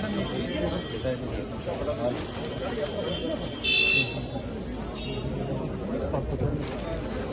Thank you.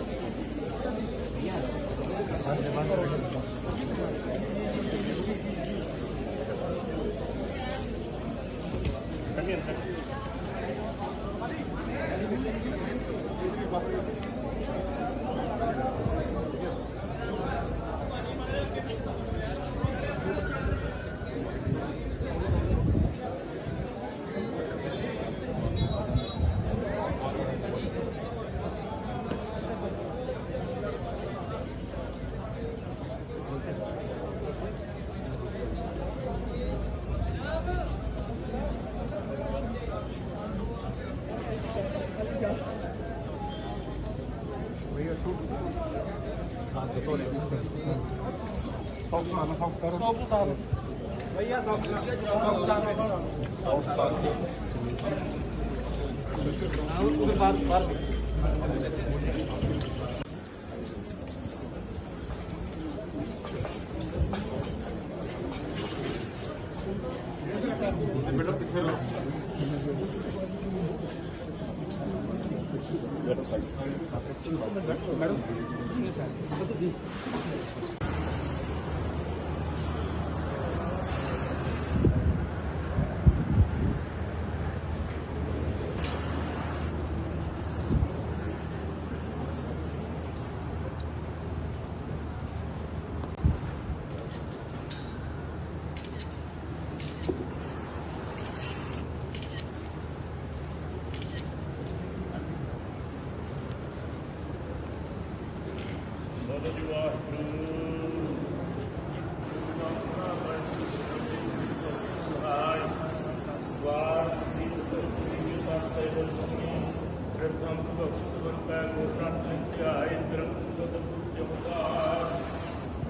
Só o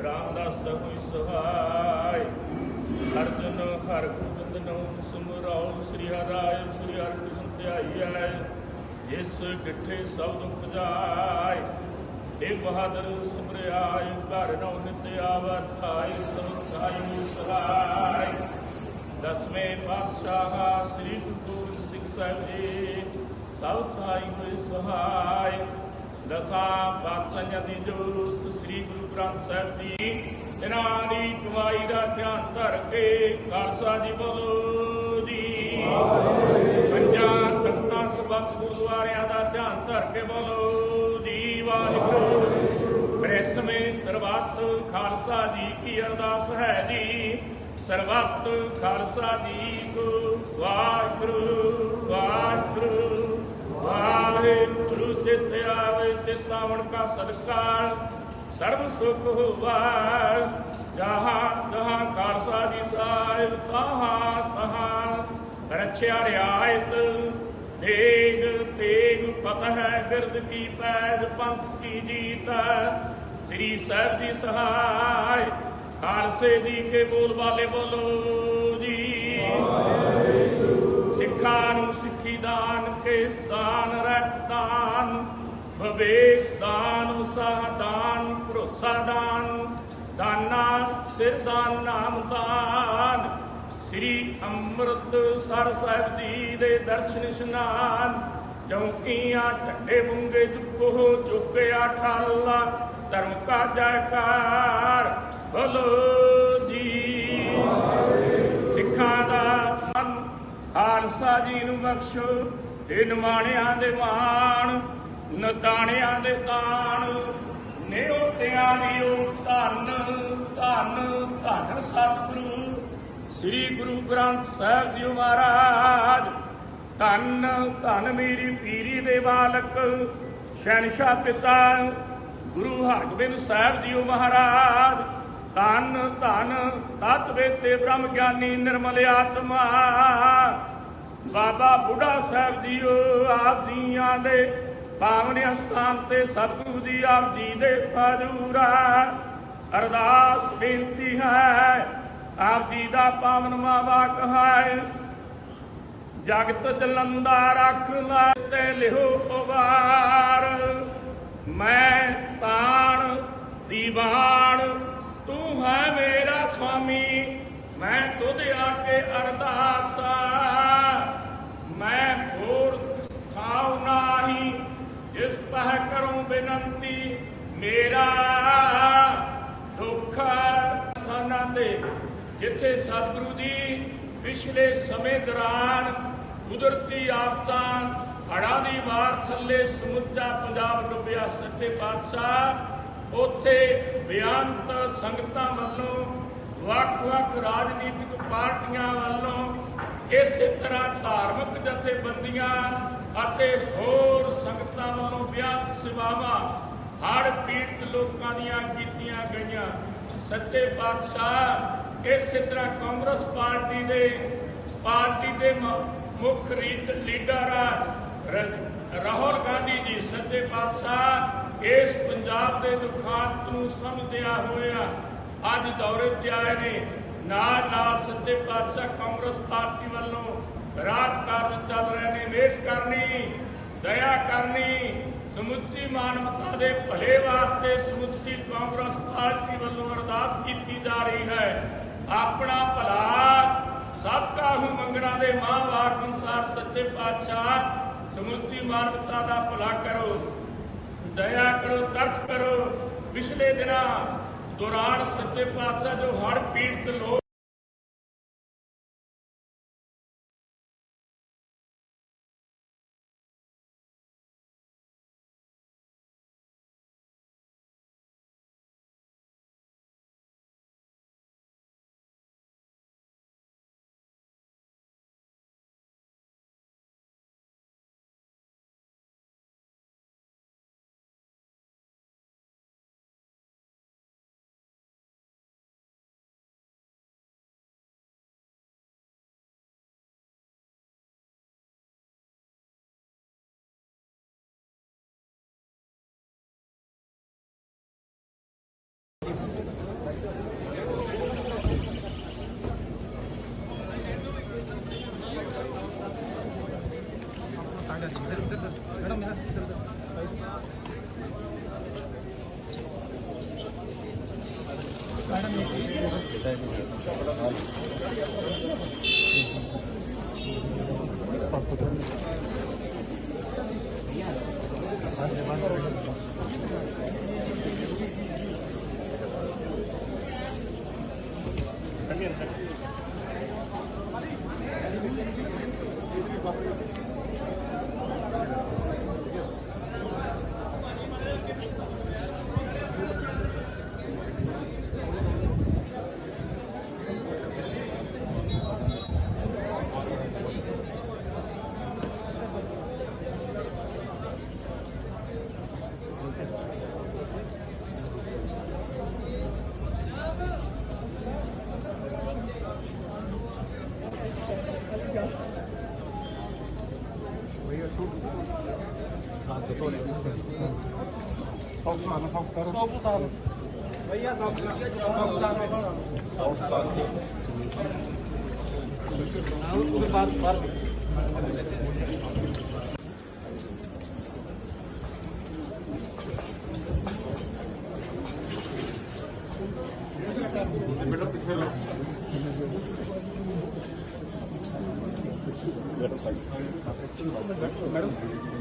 Ramdas ਕੋਈ ਸਹਾਇ ਅਰਜਨ ਹਰ ਗੋਬਿੰਦ ਨੋ ਸਿਮਰਾਉ ਸ੍ਰੀ ਹਰਾਇ ਸ੍ਰੀ ਹਰਿ ਕ੍ਰਿਸ਼ਨ ਧਿਆਈਐ ਜਿਸ ਡਿਠੇ ਸਬਦ ਉਪਜਾਇ ਏ ਬਹਾਦਰ ਸਿਮਰਿਆਇ ਘਰ ਨਉ ਨਿਤ ਆਵਤ ਆਇ ਸਭ ਸਾਈ ਸਹਾਇ ਦਸਵੇਂ ਪਾਤਸ਼ਾਹ ਸ੍ਰੀ ਗੁਰੂ ਸਿੰਘ ਸਾਹਿਬ ਜੀ ਸਭ ਸਾਈ ਹੋਏ ਸਹਾਇ ਦਸਾਂ ਪਾਤਸ਼ਾਹਾਂ ਦੀ ਜੋਤ ਸ੍ਰੀ ਗੁਰੂ ਗ੍ਰੰਥ ਸਾਹਿਬ ਜੀ ਇਹਨਾਂ ਦੀ ਕਮਾਈ ਦਾ ਧਿਆਨ ਧਰ ਕੇ ਖਾਲਸਾ ਜੀ ਬੋਲੋ ਜੀ। ਪੰਜਾਂ ਤਖਤਾਂ ਸਬਤ ਗੁਰਦੁਆਰਿਆਂ ਦਾ ਧਿਆਨ ਧਰ ਕੇ ਬੋਲੋ ਜੀ ਵਾਹਿਗੁਰੂ ਪ੍ਰਥਮੇ ਸਰਬੱਤ ਖਾਲਸਾ ਜੀ ਕੀ ਅਰਦਾਸ ਹੈ ਜੀ। ਸਰਬੱਤ ਖਾਲਸਾ ਜੀ ਕੋ ਵਾਹਿਗੁਰੂ ਵਾਹਿਗੁਰੂ। ਵਾਹਿਗੁਰੂ ਜਿਸ ਆਵੇ ਤੇ ਸਾਵਣ ਕਾ ਸਦਕਾ। ਸਰਬ ਸੁਖ ਹੋਵਾ, ਜਹਾਂ ਜਹਾਂ ਖਾਲਸਾ ਜੀ ਸਾਹਿਬ ਤਹਾਂ ਤਹਾਂ ਰਛਿਆ ਰਿਆਇਤ ਦੇਗ ਤੇਗ ਫਤਹ ਬਿਰਦ ਕੀ ਪੈਜ ਪੰਥ ਕੀ ਜੀਤ ਸ੍ਰੀ ਸਾਹਿਬ ਜੀ ਸਹਾਇ, ਖਾਲਸੇ ਜੀ ਕੇ ਬੋਲ ਵਾਲੇ ਬੋਲੋ ਜੀ। ਸਿੱਖਾਂ ਨੂੰ ਸਿੱਖੀ ਦਾਨ ਕੇ ਸਦਾਨ ਰਹਿ ਦਾਨ ਦਾਨ, ਉਤਸਾਹ ਭਰੋਸਾ ਦਾਨ, ਦਾਨਾ ਸਿਰ ਦਾਨ, ਨਾਮ ਦਾਨ। ਸ੍ਰੀ ਅੰਮ੍ਰਿਤ ਸਰ ਸਾਹਿਬ ਜੀ ਦੇ ਦਰਸ਼ਨ ਇਸ਼ਨਾਨ ਚੌਕੀਆਂ ਢੱਡੇ ਬੁੰਗੇ ਜੁਕੋ ਚੁੱਕਿਆ ਠਾਲਾ, ਧਰਮ ਕਾ ਜੈਕਾਰ, ਬੋਲੋ ਜੀ। ਸਿੱਖਾਂ ਦਾ ਮਨ ਖਾਲਸਾ ਜੀ ਨੂੰ ਬਖਸ਼ੋ ਤੇ ਨਿਮਾਣਿਆਂ ਦੇ ਮਾਣ, ਨਦਾਣਿਆਂ ਦੇ ਤਾਣ ਨਿਉਟਿਆਂ ਦੀ ਉਹ ਧੰਨ ਧੰਨ ਧੰਨ ਸਤਿਗੁਰੂ ਸ੍ਰੀ ਗੁਰੂ ਗ੍ਰੰਥ ਸਾਹਿਬ ਜੀ ਮਹਾਰਾਜ। ਧੰਨ ਧੰਨ ਮੇਰੀ ਪੀਰੀ ਦੇ ਬਾਲਕ ਸ਼ਹਿਨशाह ਪਿਤਾ ਗੁਰੂ ਹਰਗੋਬਿੰਦ ਸਾਹਿਬ ਜੀ ਮਹਾਰਾਜ। ਧੰਨ ਧੰਨ, ਤਤ ਵੇਤੇ ਬ੍ਰਹਮ ਗਿਆਨੀ ਨਿਰਮਲ ਆਤਮਾ। ਬਾਬਾ ਬੁੱਢਾ ਸਾਹਿਬ ਜੀਓ ਆਪ ਜੀਆਂ ਦੇ ਪਾਵਨ ਅਸਥਾਨ ਤੇ ਸਤਿਗੁਰੂ ਦੀ ਆਪ ਜੀ ਦੇ ਫਜੂਰਾ ਅਰਦਾਸ ਬੇਨਤੀ ਹੈ ਆਪ ਜੀ ਦਾ ਪਾਵਨ ਮਾਵਾ ਕਹਾਇ। ਜਗਤ ਜਲੰਦਾ ਰੱਖ ਲੈ ਤੇ ਲਿਹੋ ਉਬਾਰ। ਮੈਂ ਤਾਣ ਦੀਵਾਨ, ਤੂੰ ਹੈ ਮੇਰਾ ਸੁਆਮੀ ਮੈਂ ਤੁਧ ਆ ਕੇ ਅਰਦਾਸ ਮੈਂ ਹੋਰ ਥਾਉ ਨਾਹੀ ਇਸ ਪਹ ਕਰੂੰ ਬੇਨਤੀ ਮੇਰਾ। ਦੁੱਖ ਸਾਨਾ ਤੇ ਜਿੱਥੇ ਸਤਿਗੁਰੂ ਜੀ ਪਿਛਲੇ ਸਮੇਂ ਦੌਰਾਨ ਕੁਦਰਤੀ ਆਫਤਾਂ, ਹੜ੍ਹਾਂ ਦੀ ਮਾਰ ਥੱਲੇ ਸਮੁੱਚਾ ਪੰਜਾਬ ਡੁੱਬਿਆ ਸੱਚੇ ਪਾਤਸ਼ਾਹ, ਉੱਥੇ ਬੇਅੰਤ ਸੰਗਤਾਂ ਵੱਲੋਂ ਵੱਖ-ਵੱਖ ਰਾਜਨੀਤਿਕ ਪਾਰਟੀਆਂ ਵੱਲੋਂ ਇਸੇ ਤਰ੍ਹਾਂ ਧਾਰਮਿਕ ਜਥੇਬੰਦੀਆਂ ਅਤੇ ਹੋਰ ਸੰਗਤਾਂ ਵੱਲੋਂ ਬੇਅੰਤ ਸੇਵਾਵਾਂ ਹੜ੍ਹ ਪੀੜਤ ਲੋਕਾਂ ਦੀਆਂ ਕੀਤੀਆਂ ਗਈਆਂ। ਸੱਚੇ ਪਾਤਸ਼ਾਹ ਇਸੇ ਤਰ੍ਹਾਂ ਕਾਂਗਰਸ ਪਾਰਟੀ ਦੇ ਪਾਰਟੀ ਦੇ ਮੁੱਖ ਲੀਡਰ ਰਾਹੁਲ ਗਾਂਧੀ ਜੀ, ਸੱਚੇ ਪਾਤਸ਼ਾਹ, ਇਸ ਪੰਜਾਬ ਦੇ ਦੁਖਾਂਤ ਨੂੰ ਸਮਝਦਿਆਂ ਹੋਇਆ ਅੱਜ ਦੌਰੇ ਤੇ ਆਏ ਨੇ। ਨਾਲ ਨਾਲ ਸੱਚੇ ਪਾਤਸ਼ਾਹ ਕਾਂਗਰਸ ਪਾਰਟੀ ਵੱਲੋਂ ਰਾਤ ਕਾਰਜ ਚੱਲ ਰਹੇ ਨੇ। ਵੇਟ ਕਰਨੀ, ਦਇਆ ਕਰਨੀ, ਸਮੁੱਚੀ ਮਾਨਵਤਾ ਦੇ ਭਲੇ ਵਾਸਤੇ ਸਮੁੱਚੀ ਕਾਂਗਰਸ ਪਾਰਟੀ ਵੱਲੋਂ ਅਰਦਾਸ ਕੀਤੀ ਜਾ ਰਹੀ ਹੈ। ਆਪਣਾ ਭਲਾ ਸਭ ਕਾਹੂ ਮੰਗਣਾ ਦੇ ਮਹਾਂਵਾਕ ਅਨੁਸਾਰ ਸੱਚੇ ਪਾਤਸ਼ਾਹ ਸਮੁੱਚੀ ਮਾਨਵਤਾ ਦਾ ਭਲਾ ਕਰੋ। ਦਇਆ ਕਰੋ, ਤਰਸ ਕਰੋ। ਪਿਛਲੇ ਦਿਨਾਂ ਦੌਰਾਨ ਸੱਚੇ ਪਾਤਸ਼ਾਹ ਜੋ ਹੜ੍ਹ ਪੀੜਤ ਲੋਕ बेटा पीछे लो मैडम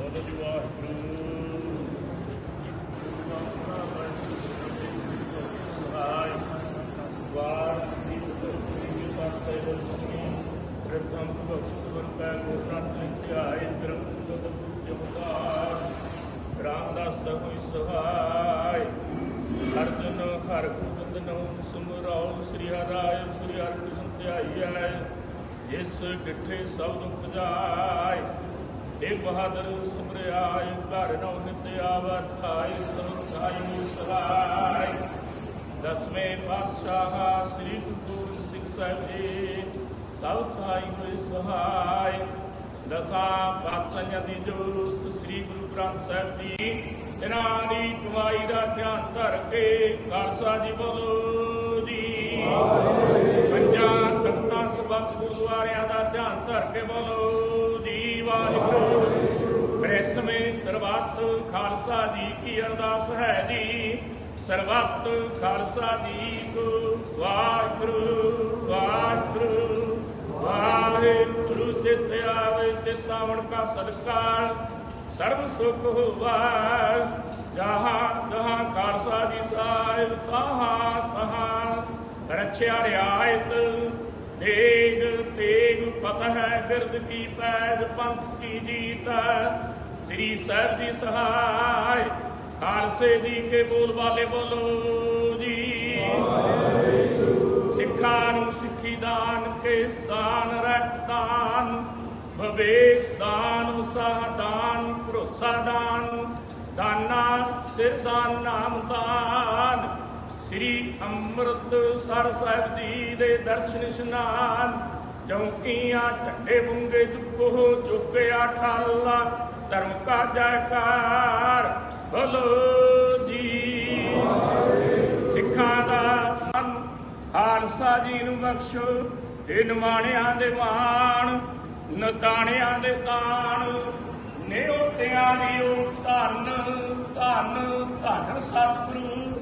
ਬੋਲੋ ਜੀ ਵਾਹਿਗੁਰੂ ਸਹਾਇ ਵਾਰ ਦੀ ਤੁਮੀ ਪਾਸੇ ਦਰਸ਼ਨੀ ਪ੍ਰਥਮ ਭਗਤ ਵਰਤਾ ਗੋਰਤ ਲਿਖਾਇ ਗ੍ਰੰਥ ਤੁਧ ਜਮਦਾਸ ਰਾਮਦਾਸ ਕੋਈ ਸਹਾਇ ਅਰਜਨ ਹਰ ਗੋਬਿੰਦ ਨੋ ਸੁਮਰਾਉ ਸ੍ਰੀ ਹਰਿ ਸ੍ਰੀ ਹਰਿ ਕ੍ਰਿਸ਼ਨ ਧਿਆਈਐ ਜਿਸ ਡਿਠੇ ਸਭ ਦੁਖ ਜਾਏ ਇਹ ਬਹਾਦਰ ਸਿਮਰਿਆਇ ਘਰ ਨਉ ਨਿਤ ਆਵਤ ਆਈ ਸੰਸਾਈ ਸਹਾਈ ਦਸਵੇਂ ਪਾਤਸ਼ਾਹ ਸ੍ਰੀ ਗੁਰੂ ਗੋਬਿੰਦ ਸਿੰਘ ਸਾਹਿਬ ਜੀ ਸਭ ਸਹਾਈ ਹੋਏ ਸਹਾਈ ਦਸਾਂ ਪਾਤਸ਼ਾਹਾਂ ਦੀ ਜੋਤ ਸ੍ਰੀ ਗੁਰੂ ਗ੍ਰੰਥ ਸਾਹਿਬ ਜੀ ਇਹਨਾਂ ਦੀ ਕਮਾਈ ਦਾ ਧਿਆਨ ਧਰ ਕੇ ਖਾਲਸਾ ਜੀ ਬੋਲੋ ਜੀ ਪੰਜਾਂ ਤਖਤਾਂ ਸਬਤ ਗੁਰਦੁਆਰਿਆਂ ਦਾ ਧਿਆਨ ਧਰ ਕੇ ਬੋਲੋ ਜੀ ਵਾਹਿਗੁਰੂ ਪ੍ਰਥਮੇ ਸਰਬੱਤ ਖਾਲਸਾ ਜੀ ਕੀ ਅਰਦਾਸ ਹੈ ਜੀ ਸਰਬੱਤ ਖਾਲਸਾ ਜੀ ਕੋ ਵਾਹਿਗੁਰੂ ਵਾਹਿਗੁਰੂ ਵਾਹਿਗੁਰੂ ਜਿਸ ਆਵੇ ਤੇ ਸਾਵਣ ਕਾ ਸਦਕਾ ਸਰਬ ਸੁਖ ਹੋਵਾ ਜਹਾਂ ਜਹਾਂ ਖਾਲਸਾ ਜੀ ਸਾਹਿਬ, ਤਹਾਂ ਤਹਾਂ ਰਛਿਆ ਰਿਆਇਤ। ਤੇਗ ਤੇਗ ਪਤਹ ਹੈ ਬਿਰਦ ਕੀ ਪੈਜ ਪੰਥ ਕੀ ਜੀਤ ਸ੍ਰੀ ਸਾਹਿਬ ਜੀ ਸਹਾਇ। ਖਾਲਸੇ ਜੀ ਕੇ ਬੋਲ ਵਾਲੇ ਬੋਲੋ ਜੀ। ਸਿੱਖਾਂ ਨੂੰ ਸਿੱਖੀ ਦਾਨ ਕੇ ਸਥਾਨ ਰਹਿਤਾਨ ਵਿਵੇਕ ਦਾਨ ਉਸਾਹ ਦਾਨ, ਭਰੋਸਾ ਦਾਨ, ਦਾਨਾ, ਸਿਰ ਦਾਨ, ਨਾਮ ਦਾਨ। ਸ੍ਰੀ ਅੰਮ੍ਰਿਤ ਸਰ ਸਾਹਿਬ ਜੀ ਦੇ ਦਰਸ਼ਨ ਇਸ਼ਨਾਨ ਚੌਕੀਆਂ ਢੱਡੇ ਬੁੰਗੇ ਚੁੱਕੋ ਚੁੱਕਿਆ ਠਾਲਾ ਧਰਮ ਕਾ ਜੈਕਾਰ, ਬੋਲੋ ਜੀ। ਸਿੱਖਾਂ ਦਾ ਮਨ ਖਾਲਸਾ ਜੀ ਨੂੰ ਬਖਸ਼ੋ, ਇਹ ਨਿਮਾਣਿਆਂ ਦੇ ਮਾਣ, ਨਤਾਣਿਆਂ ਦੇ ਤਾਣ, ਨਿਉਟਿਆਂ ਦੀ ਉਹ ਧੰਨ ਧੰਨ ਧੰਨ ਸਤਿਗੁਰੂ,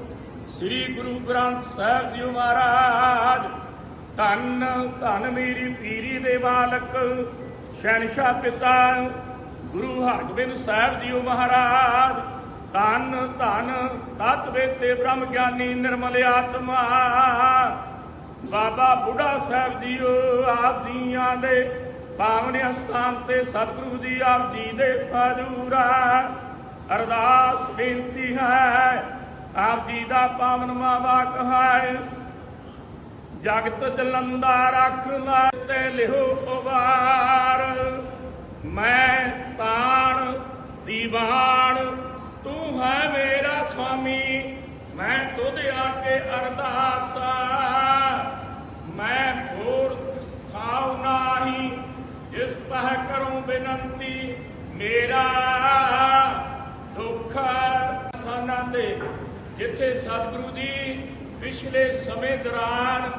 ਸ੍ਰੀ ਗੁਰੂ ਗ੍ਰੰਥ ਸਾਹਿਬ ਜੀ ਮਹਾਰਾਜ। ਧੰਨ ਧੰਨ ਮੇਰੀ ਪੀਰੀ ਦੇ ਮਾਲਕ ਸ਼ਹਿਨशाह ਪਿਤਾ, ਗੁਰੂ ਹਰਗੋਬਿੰਦ ਸਾਹਿਬ ਜੀ ਮਹਾਰਾਜ। ਧਨ ਧਨ ਤਤ ਵੇਤੇ ਬ੍ਰਹਮ ਗਿਆਨੀ ਨਿਰਮਲ ਆਤਮਾ। ਬਾਬਾ ਬੁੱਢਾ ਸਾਹਿਬ ਜੀਓ, ਆਪ ਜੀਆਂ ਦੇ ਪਾਵਨ ਅਸਥਾਨ ਤੇ ਸਤਿਗੁਰੂ ਜੀ ਆਪ ਜੀ ਦੇ ਫਜੂਰਾ ਅਰਦਾਸ ਬੇਨਤੀ ਹੈ, ਆਪ ਜੀ ਦਾ ਪਾਵਨ ਮਾਵਾਕ ਹੈ ਜਗਤ ਜਲੰਦਾ ਰੱਖ ਲੈ ਤੇ ਲਿਹੋ ਪਵਾਰ। ਮੈਂ ਤਾਣ ਦੀਵਾਨ ਤੂੰ ਹੈ ਮੇਰਾ ਸੁਆਮੀ ਮੈਂ ਤੁਧ ਆ ਕੇ ਅਰਦਾਸਾ। ਮੈਂ ਹੋਰ ਥਾਉ ਨਾਹੀ, ਜਿਸ ਤਹ ਕਰੂੰ ਬੇਨੰਤੀ, ਮੇਰਾ ਦੁੱਖ ਸਾਨਾ ਤੇ। ਜਿੱਥੇ ਸਤਿਗੁਰੂ ਜੀ ਪਿਛਲੇ ਸਮੇਂ ਦੌਰਾਨ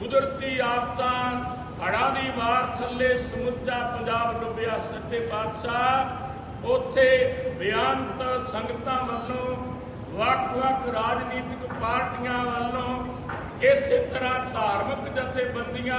ਕੁਦਰਤੀ ਆਫਤਾਂ ਹੜਾਂ ਦੀ ਮਾਰ ਥੱਲੇ ਸਮੁੱਚਾ ਪੰਜਾਬ ਡੁੱਬਿਆ, ਸੱਚੇ ਪਾਤਸ਼ਾਹ ਉੱਥੇ ਬੇਅੰਤ ਸੰਗਤਾਂ ਵੱਲੋਂ ਵੱਖ-ਵੱਖ ਰਾਜਨੀਤਿਕ ਪਾਰਟੀਆਂ ਵੱਲੋਂ ਇਸੇ ਤਰ੍ਹਾਂ ਧਾਰਮਿਕ ਜਥੇਬੰਦੀਆਂ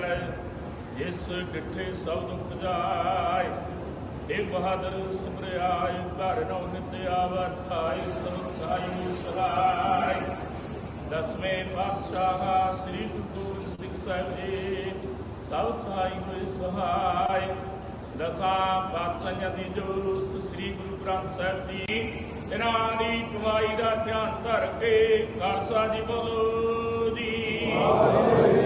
ਧਿਆਈਐ ਜਿਸ ਡਿਠੇ ਸਭ ਦੁਖ ਜਾਏ ਇਹ ਬਹਾਦਰ ਸਿਮਰਿਆਇ ਘਰ ਨਉ ਨਿਤ ਆਵਤ ਆਇ ਸਭ ਸਾਈ ਸਹਾਈ ਦਸਵੇਂ ਪਾਤਸ਼ਾਹ ਸ੍ਰੀ ਗੁਰੂ ਗੋਬਿੰਦ ਸਿੰਘ ਸਾਹਿਬ ਜੀ, ਸਭ ਸਹਾਈ ਹੋਏ ਸਹਾਈ ਦਸਾਂ ਪਾਤਸ਼ਾਹਾਂ ਦੀ ਜੋਤ ਸ੍ਰੀ ਗੁਰੂ ਗ੍ਰੰਥ ਸਾਹਿਬ ਜੀ, ਇਹਨਾਂ ਦੀ ਕਮਾਈ ਦਾ ਧਿਆਨ ਧਰ ਕੇ ਖਾਲਸਾ ਜੀ ਬੋਲੋ ਜੀ। ਪੰਜਾਂ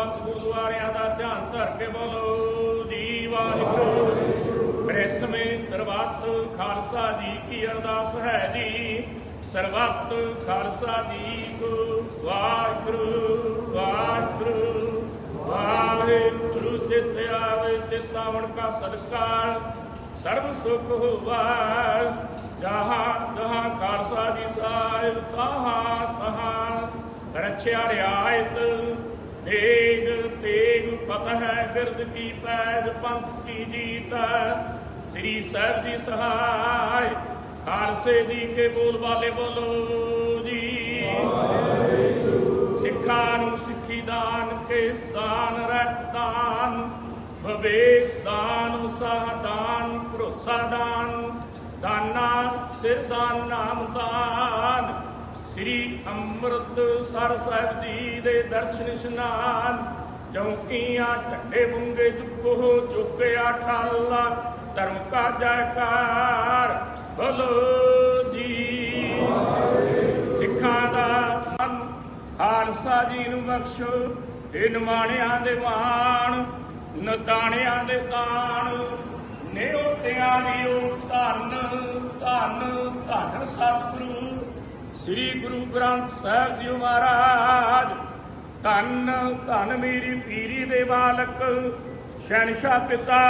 ਤਖਤਾਂ ਗੁਰਦੁਆਰਿਆਂ ਦਾ ਧਿਆਨ ਧਰ ਕੇ ਬੋਲੋ, ਜੀ ਵਾਹਿਗੁਰੂ। ਪ੍ਰਥਮੇ ਸਰਬੱਤ ਖਾਲਸਾ ਜੀ ਕੀ ਅਰਦਾਸ ਹੈ ਜੀ। ਸਰਬੱਤ ਖਾਲਸਾ ਜੀ ਕੋ ਵਾਹਿਗੁਰੂ ਵਾਹਿਗੁਰੂ। ਵਾਹਿਗੁਰੂ ਜਿਸ ਆਵੇ ਤਿਸ ਕਾ ਸਦਕਾਰ ਸਰਬ ਸੁਖ ਹੋਵਾ ਜਹਾਂ ਜਹਾਂ ਖਾਲਸਾ ਜੀ ਸਾਹਿਬ, ਤਹਾਂ ਤਹਾਂ ਰਛਿਆ ਰਿਆਇਤ ਤੇਗ ਤੇਗ ਫਤਹ ਬਿਰਦ ਕੀ ਪੈਜ ਪੰਥ ਕੀ ਜੀਤ ਸ੍ਰੀ ਸਾਹਿਬ ਜੀ ਸਹਾਇ, ਖਾਲਸੇ ਜੀ ਕੇ ਬੋਲ ਵਾਲੇ ਬੋਲੋ ਜੀ। ਸਿੱਖਾਂ ਨੂੰ ਸਿੱਖੀ ਦਾਨ ਕੇਸ ਦਾਨ ਰਹਿਤ ਵਿਵੇਕ ਦਾਨ, ਉਤਸਾਹ ਭਰੋਸਾ ਦਾਨ, ਦਾਨਾ ਸਿਰ ਦਾਨ ਨਾਮ ਦਾਨ। ਸ੍ਰੀ ਅੰਮ੍ਰਿਤ ਸਾਹਿਬ ਜੀ ਦੇ ਦਰਸ਼ਨ ਇਸ਼ਨਾਨ ਚੌਕੀਆਂ ਢੱਡੇ ਬੁੰਗੇ ਦੁੱਖੋ ਚੁੱਕਿਆ ਠਾਲਾ ਧਰਮ ਕਾ ਜੈਕਾਰ, ਬੋਲੋ ਜੀ। ਸਿੱਖਾਂ ਦਾ ਮਨ ਖਾਲਸਾ ਜੀ ਨੂੰ ਬਖਸ਼ੋ ਇਹ ਨਿਮਾਣਿਆਂ ਦੇ ਮਾਣ ਨਦਾਣਿਆਂ ਦੇ ਦਾਣ ਨਿਉਟਿਆਂ ਦੀ ਉਹ ਧੰਨ ਧੰਨ ਧੰਨ ਸਤਿਗੁਰੂ ਸ੍ਰੀ ਗੁਰੂ ਗ੍ਰੰਥ ਸਾਹਿਬ ਜੀ ਮਹਾਰਾਜ, ਧੰਨ ਧੰਨ ਮੇਰੀ ਪੀਰੀ ਦੇ ਬਾਲਕ ਸ਼ਹਿਨशाह ਪਿਤਾ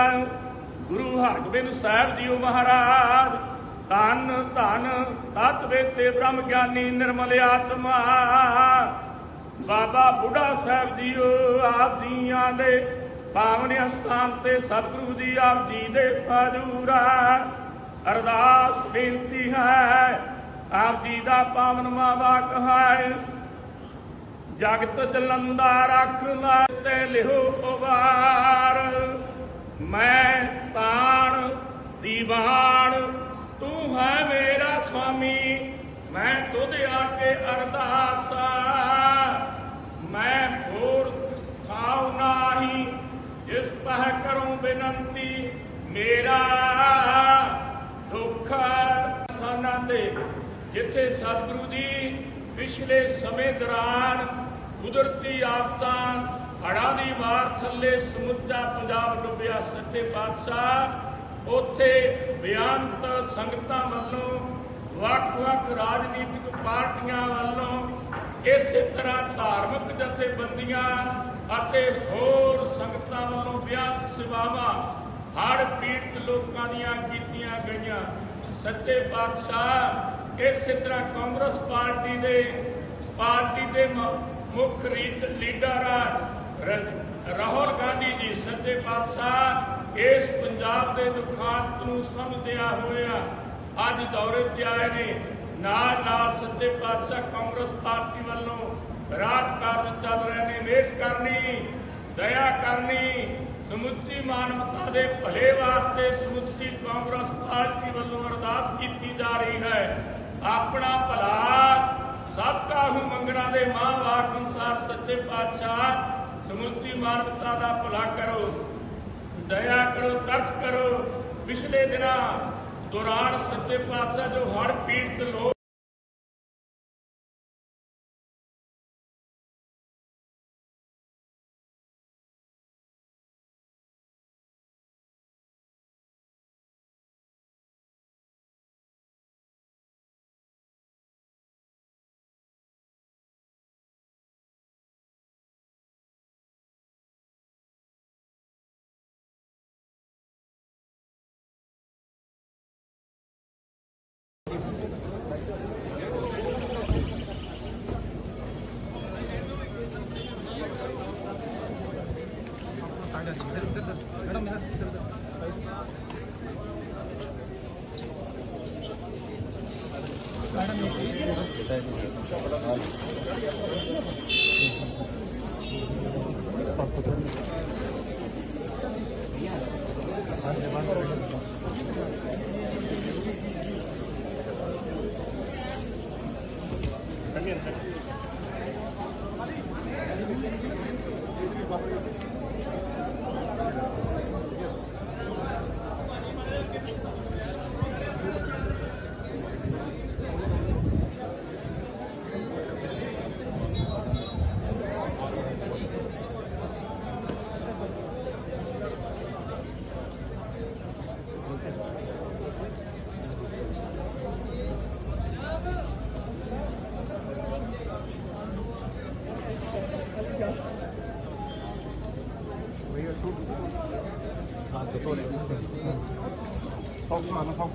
ਗੁਰੂ ਹਰਗੋਬਿੰਦ ਸਾਹਿਬ ਜੀ ਮਹਾਰਾਜ, ਧੰਨ ਧੰਨ, ਤਤ ਵੇਤੇ ਬ੍ਰਹਮ ਗਿਆਨੀ ਨਿਰਮਲ ਆਤਮਾ, ਬਾਬਾ ਬੁੱਢਾ ਸਾਹਿਬ ਜੀਓ ਆਪ ਜੀਆਂ ਦੇ ਪਾਵਨ ਸਥਾਨ ਤੇ ਸਤਿਗੁਰੂ ਜੀ ਆਪ ਜੀ ਦੇ ਫਜੂਰਾ, ਅਰਦਾਸ ਬੇਨਤੀ ਹੈ ਆਪ ਜੀ ਦਾ ਪਾਵਨ ਮਾਵਾਕ ਹੈ ਜਗਤ ਜਲੰਦਾ ਰੱਖ ਲੈ ਤੇ ਲਿਹੋ ਉਬਾਰ। ਮੈਂ ਤਾਣ ਦੀਵਾਨ, ਤੂੰ ਹੈ ਮੇਰਾ ਸੁਆਮੀ ਮੈਂ ਤੁਧ ਆ ਕੇ ਅਰਦਾਸਾ ਮੈਂ ਹੋਰ ਥਾਉ ਨਾਹੀ, ਜਿਸ ਪਹ ਕਰੂੰ ਬੇਨਤੀ, ਮੇਰਾ ਦੁੱਖ ਸਾਨਾ ਤੇ ਜਿੱਥੇ ਸਤਿਗੁਰੂ ਜੀ ਪਿਛਲੇ ਸਮੇਂ ਦੌਰਾਨ ਕੁਦਰਤੀ ਆਫਤਾਂ, ਹੜ੍ਹਾਂ ਦੀ ਮਾਰ ਥੱਲੇ ਸਮੁੱਚਾ ਪੰਜਾਬ ਡੁੱਬਿਆ ਸੱਚੇ ਪਾਤਸ਼ਾਹ, ਉੱਥੇ ਬਿਆਨਤ ਸੰਗਤਾਂ ਵੱਲੋਂ ਵੱਖ-ਵੱਖ ਰਾਜਨੀਤਿਕ ਪਾਰਟੀਆਂ ਵੱਲੋਂ ਇਸੇ ਤਰ੍ਹਾਂ ਧਾਰਮਿਕ ਜਥੇਬੰਦੀਆਂ ਅਤੇ ਹੋਰ ਸੰਗਤਾਂ ਵੱਲੋਂ ਬਿਆਨ ਸੇਵਾਵਾਂ ਹੜ ਪੀੜਤ ਲੋਕਾਂ ਦੀਆਂ ਕੀਤੀਆਂ ਗਈਆਂ। ਸੱਚੇ ਪਾਤਸ਼ਾਹ ਇਸੇ ਤਰ੍ਹਾਂ ਕਾਂਗਰਸ ਪਾਰਟੀ ਦੇ ਪਾਰਟੀ ਦੇ ਮੁੱਖ ਲੀਡਰ ਰਾਹੁਲ ਗਾਂਧੀ ਜੀ ਸੱਚੇ ਪਾਤਸ਼ਾਹ। ਇਸ ਪੰਜਾਬ ਦੇ ਦੁਖਾਂਤ ਨੂੰ ਸਮਝਦਿਆਂ ਹੋਇਆਂ ਅੱਜ ਦੌਰੇ ਤੇ ਆਏ ਨੇ। ਨਾਲ ਨਾਲ ਸੱਚੇ ਪਾਤਸ਼ਾਹ ਕਾਂਗਰਸ ਪਾਰਟੀ ਵੱਲੋਂ ਰਾਤ ਕਾਰਨ ਚੱਲ ਰਹੇ ਨੇ। ਮਿਹਰ ਕਰਨੀ, ਦਇਆ ਕਰਨੀ, ਸਮੁੱਚੀ ਮਾਨਵਤਾ ਦੇ ਭਲੇ ਵਾਸਤੇ ਸਮੁੱਚੀ ਕਾਂਗਰਸ ਪਾਰਟੀ ਵੱਲੋਂ ਅਰਦਾਸ ਕੀਤੀ ਜਾ ਰਹੀ ਹੈ। ਆਪਣਾ ਭਲਾ ਸਭ ਕਾਹੂ ਮੰਗਣਾ ਦੇ ਮਾਂ ਵਾਕ ਅਨੁਸਾਰ ਸੱਚੇ ਪਾਤਸ਼ਾਹ, ਸਮੁੱਚੀ ਮਾਨਵਤਾ ਦਾ ਭਲਾ ਕਰੋ। ਦਇਆ ਕਰੋ, ਤਰਸ ਕਰੋ। ਪਿਛਲੇ ਦਿਨਾਂ ਦੌਰਾਨ ਸੱਚੇ ਪਾਤਸ਼ਾਹ ਜੋ ਹੜ ਪੀੜਤ ਲੋਕ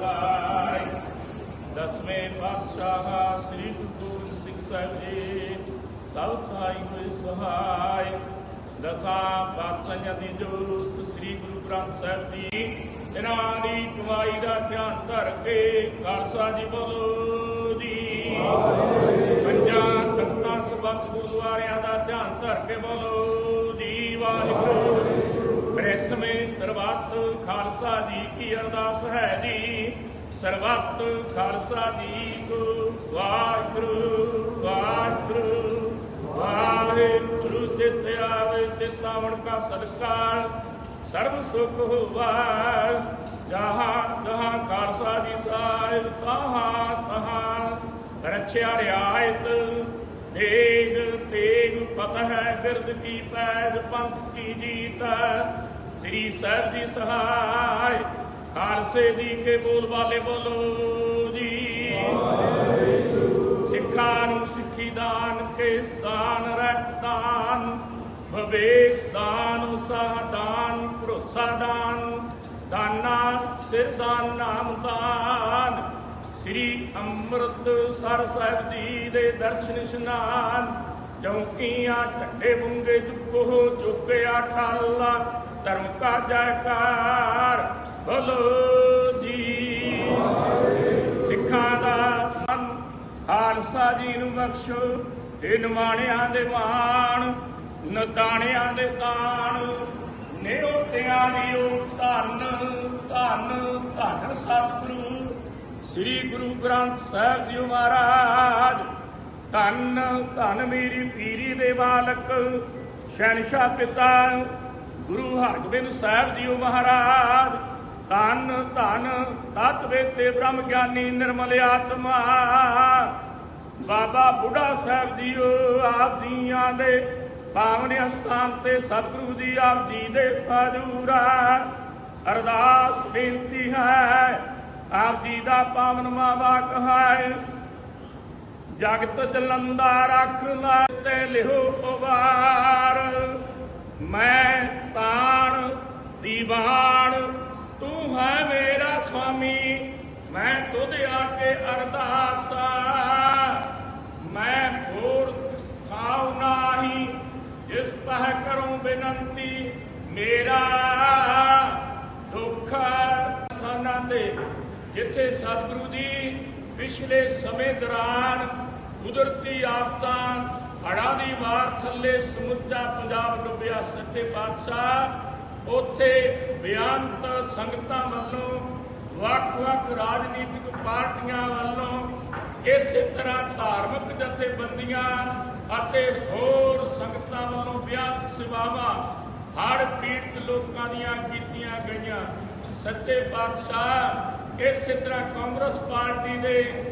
ਸਹਾਈ ਦਸਵੇਂ ਪਾਤਸ਼ਾਹ ਸ੍ਰੀ ਗੁਰੂ ਗੋਬਿੰਦ ਸਾਹਿਬ ਜੀ, ਸਭ ਸਾਈ ਹੋਏ ਸਹਾਈ। ਦਸਾਂ ਪਾਤਸ਼ਾਹਾਂ ਦੀ ਜੋਤ ਸ੍ਰੀ ਗੁਰੂ ਗ੍ਰੰਥ ਸਾਹਿਬ ਜੀ ਇਹਨਾਂ ਦੀ ਕਮਾਈ ਦਾ ਧਿਆਨ ਧਰ ਕੇ ਖਾਲਸਾ ਜੀ ਬੋਲੋ ਜੀ। ਪੰਜਾਂ ਤਖਤਾਂ ਸਬਕ ਗੁਰਦੁਆਰਿਆਂ ਦਾ ਧਿਆਨ ਧਰ ਕੇ ਬੋਲੋ ਜੀ, ਵਾਹਿਗੁਰੂ। ਪ੍ਰਥਮੇ ਸਰਬੱਤ ਖਾਲਸਾ ਜੀ ਕੀ ਅਰਦਾਸ ਹੈ ਜੀ। ਸਰਬੱਤ ਖਾਲਸਾ ਜੀ ਕੋ ਵਾਹਿਗੁਰੂ ਵਾਹਿਗੁਰੂ ਵਾਹਿਗੁਰੂ ਜਿਸ ਆਵੇ ਤੇ ਸਾਵਣ ਕਾ ਸਦਕਾ ਸਰਬ ਸੁਖ ਹੋਵਾ। ਜਹਾਂ ਜਹਾਂ ਖਾਲਸਾ ਜੀ ਸਾਹਿਬ ਤਹਾਂ ਤਹਾਂ ਰਛਿਆ ਰਿਆਇਤ ਤੇਗ ਤੇਗ ਫਤਹ ਫਿਰਦ ਕੀ ਪੈਜ ਪੰਥ ਕੀ ਜੀਤ। ਸ੍ਰੀ ਸਾਹਿਬ ਜੀ ਸਹਾਇ, ਖਾਲਸੇ ਜੀ ਕੇ ਬੋਲ ਵਾਲੇ ਬੋਲੋ ਜੀ। ਸਿੱਖਾਂ ਨੂੰ ਸਿੱਖੀ ਦਾਨ ਕੇ ਸਤਾਨ ਰਹਿ ਦਾਨ ਦਾਨ, ਉਤਸਾਹ ਭਰੋਸਾ ਦਾਨ, ਦਾਨਾ ਸਿਰ ਦਾਨ ਨਾਮ ਦਾਨ। ਸ੍ਰੀ ਅੰਮ੍ਰਿਤਸਰ ਸਾਹਿਬ ਜੀ ਦੇ ਦਰਸ਼ਨ ਇਸ਼ਨਾਨ ਚੌਕੀਆਂ ਢੱਡੇ ਬੁੰਗੇ ਚੁੱਕੋ ਚੁੱਕਿਆ ਠਾਲਾ ਧਰਮ ਕਾ ਜੈਕਾਰ, ਬੋਲੋ ਜੀ। ਸਿੱਖਾਂ ਦਾ ਮਨ ਖਾਲਸਾ ਜੀ ਨੂੰ ਬਖਸ਼ੋ। ਇਹ ਨਿਮਾਣਿਆਂ ਦੇ ਮਾਣ, ਨਦਾਣਿਆਂ ਦੇ ਤਾਣ। ਨਿਉਟਿਆਂ ਦੀ ਉਹ ਧੰਨ ਧੰਨ ਧੰਨ ਸਤਿਗੁਰੂ। ਸ੍ਰੀ ਗੁਰੂ ਗ੍ਰੰਥ ਸਾਹਿਬ ਜੀ ਮਹਾਰਾਜ, ਧੰਨ ਧੰਨ ਮੇਰੀ ਪੀਰੀ ਦੇ ਬਾਲਕ ਸ਼ਹਿਨशाह ਪਿਤਾ ਗੁਰੂ ਹਰਗੋਬਿੰਦ ਸਾਹਿਬ ਜੀ ਮਹਾਰਾਜ, ਧੰਨ ਧੰਨ, ਤਤ ਵੇਤੇ ਬ੍ਰਹਮ ਗਿਆਨੀ ਨਿਰਮਲ ਆਤਮਾ। ਬਾਬਾ ਬੁੱਢਾ ਸਾਹਿਬ ਜੀਓ ਆਪ ਜੀਆਂ ਦੇ ਪਾਵਨ ਅਸਥਾਨ ਤੇ ਸਤਿਗੁਰੂ ਜੀ ਆਪ ਜੀ ਦੇ ਫਜੂਰਾ ਅਰਦਾਸ ਬੇਨਤੀ ਹੈ ਆਪ ਜੀ ਦਾ ਪਾਵਨ ਮਾਵਾ ਹੈ ਜਗਤ ਜਲੰਦਾ ਰੱਖ ਲੈ ਤੇ ਲਿਹੋ ਉਬਾਰ ਮੈਂ ਤਾਣ ਦੀਵਾਨ, ਤੂੰ ਹੈ ਮੇਰਾ ਸੁਆਮੀ ਮੈਂ ਤੁਧ ਆ ਕੇ ਅਰਦਾਸ ਮੈਂ ਹੋਰ ਥਾਉ ਨਾਹੀ, ਜਿਸ ਪਹਿ ਕਰੂੰ ਬੇਨੰਤੀ, ਮੇਰਾ ਦੁੱਖ ਸਾਨਾ ਤੇ। ਜਿੱਥੇ ਸਤਿਗੁਰੂ ਜੀ ਪਿਛਲੇ ਸਮੇਂ ਦੌਰਾਨ ਕੁਦਰਤੀ ਆਫਤਾਂ ਹੜ੍ਹਾਂ ਦੀ ਮਾਰ ਥੱਲੇ ਸਮੁੱਚਾ ਪੰਜਾਬ ਡੁੱਬਿਆ ਸੱਚੇ ਪਾਤਸ਼ਾਹ। ਉੱਥੇ ਬੇਅੰਤ ਸੰਗਤਾਂ ਵੱਲੋਂ ਵੱਖ-ਵੱਖ ਰਾਜਨੀਤਿਕ ਪਾਰਟੀਆਂ ਵੱਲੋਂ ਇਸੇ ਤਰ੍ਹਾਂ ਧਾਰਮਿਕ ਜਥੇਬੰਦੀਆਂ ਅਤੇ ਹੋਰ ਸੰਗਤਾਂ ਵੱਲੋਂ ਬੇਅੰਤ ਸੇਵਾਵਾਂ ਹਰ ਪੀੜਤ ਲੋਕਾਂ ਦੀਆਂ ਕੀਤੀਆਂ ਗਈਆਂ। ਸੱਚੇ ਪਾਤਸ਼ਾਹ, ਇਸੇ ਤਰ੍ਹਾਂ ਕਾਂਗਰਸ ਪਾਰਟੀ ਦੇ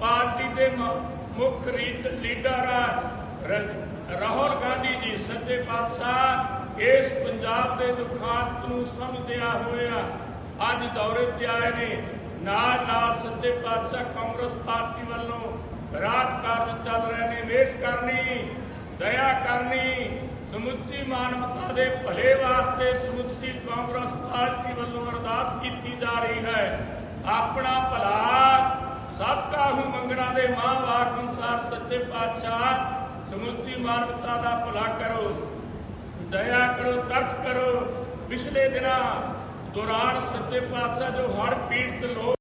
ਪਾਰਟੀ ਦੇ ਮੁੱਖ ਰੀਡ- ਲੀਡਰ ਆ ਰਾਹੁਲ ਗਾਂਧੀ ਜੀ ਸੱਚੇ ਪਾਤਸ਼ਾਹ, ਇਸ ਪੰਜਾਬ ਦੇ ਦੁਖਾਂਤ ਨੂੰ ਸਮਝਦਿਆਂ ਹੋਇਆ ਅੱਜ ਦੌਰੇ ਤੇ ਆਏ ਨੇ। ਨਾਲ ਨਾਲ ਸੱਚੇ ਪਾਤਸ਼ਾਹ ਕਾਂਗਰਸ ਪਾਰਟੀ ਵੱਲੋਂ ਰਾਤ ਕਾਰਜ ਚੱਲ ਰਹੇ ਨੇ। ਵੇਟ ਕਰਨੀ, ਦਇਆ ਕਰਨੀ, ਸਮੁੱਚੀ ਮਾਨਵਤਾ ਦੇ ਭਲੇ ਵਾਸਤੇ ਸਮੁੱਚੀ ਕਾਂਗਰਸ ਪਾਰਟੀ ਵੱਲੋਂ ਅਰਦਾਸ ਕੀਤੀ ਜਾ ਰਹੀ ਹੈ। ਆਪਣਾ ਭਲਾ ਸਭ ਕਾਹੂ ਮੰਗਣਾ ਦੇ ਮਾਂ ਵਾਕ ਅਨੁਸਾਰ ਸੱਚੇ ਪਾਤਸ਼ਾਹ ਸਮੁੱਚੀ ਮਾਨਵਤਾ ਦਾ ਭਲਾ ਕਰੋ, ਦਇਆ ਕਰੋ, ਤਰਸ ਕਰੋ। ਪਿਛਲੇ ਦਿਨਾਂ ਦੌਰਾਨ ਸੱਚੇ ਪਾਤਸ਼ਾਹ ਜੋ ਹੜ੍ਹ ਪੀੜਤ ਲੋਕ